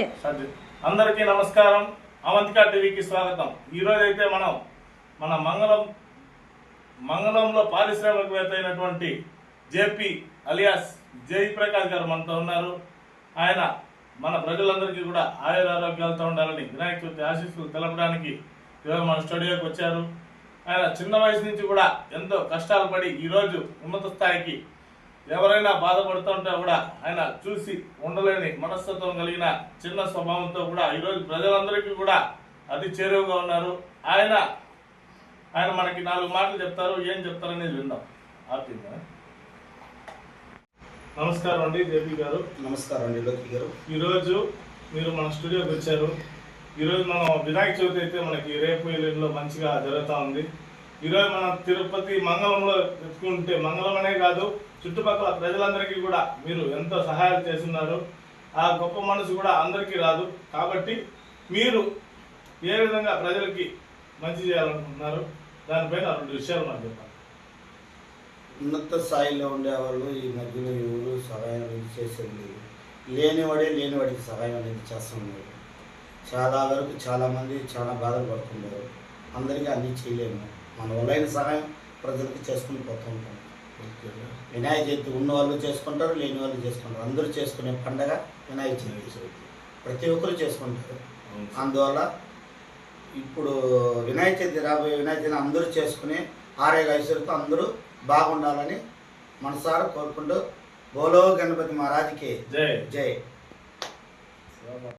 అందరికీ నమస్కారం. అవంతిక టీవీకి స్వాగతం. ఈ రోజు అయితే మనం మన మంగళం మంగళంలో పారిశ్రామికవేత్త అయినటువంటి జేపీ అలియాస్ జయప్రకాష్ గారు మనతో ఉన్నారు. ఆయన మన ప్రజలందరికీ కూడా ఆయుర ఆరోగ్యాలతో ఉండాలని వినాయక చవితి ఆశీస్సులు తెలపడానికి ఈరోజు మన స్టూడియోకి వచ్చారు. ఆయన చిన్న వయసు నుంచి కూడా ఎంతో కష్టాలు పడి ఈరోజు ఉన్నత స్థాయికి ఎవరైనా బాధపడుతుంటే కూడా ఆయన చూసి ఉండలేని మనస్తత్వం కలిగిన చిన్న స్వభావంతో కూడా ఈరోజు ప్రజలందరికీ కూడా అతి చేరువగా ఉన్నారు. ఆయన ఆయన మనకి నాలుగు మాటలు చెప్తారు. ఏం చెప్తారనేది విందాం. ఆపిందా నమస్కారం అండి జేపీ గారు. నమస్కారం అండి లోకి గారు. ఈరోజు మీరు మన స్టూడియోకి వచ్చారు. ఈరోజు మనం వినాయక చవితి అయితే మనకి రేపు ఎల్లుండిలో మంచిగా జరుగుతూ ఉంది. ఈరోజు మనం తిరుపతి మంగళంలో తెచ్చుకుంటే మంగళమనే కాదు చుట్టుపక్కల ప్రజలందరికీ కూడా మీరు ఎంతో సహాయాలు చేస్తున్నారు. ఆ గొప్ప మనసు కూడా అందరికీ రాదు. కాబట్టి మీరు ఏ విధంగా ప్రజలకి మంచి చేయాలనుకుంటున్నారు? దానిపైన రెండు విషయాలు నాకు చెప్పాలి. ఉన్నత స్థాయిలో ఉండేవాళ్ళు ఈ మధ్యలో ఎవరు సహాయం చేసేది లేదు. లేనివాడే లేనివాడికి సహాయం అనేది చేస్తున్నారు చాలా వరకు చాలామంది చాలా బాధలు పడుతున్నారు అందరికీ అన్నీ చేయలేము. మన వల్లైన సహాయం ప్రజలకు చేసుకుని పోతూ ఉంటాం. వినాయక చవితి ఉన్న వాళ్ళు చేసుకుంటారు లేని వాళ్ళు చేసుకుంటారు. అందరూ చేసుకునే పండగ వినాయక చవితి. ప్రతి ఒక్కరు చేసుకుంటారు. అందువల్ల ఇప్పుడు వినాయక చవితి రాబోయే వినాయక చవితి అందరూ చేసుకుని ఆరోగ్య ఐశ్వర్యంతో అందరూ బాగుండాలని మనసారా కోరుకుంటూ బోలో గణపతి మహారాజ్కి జై. జై.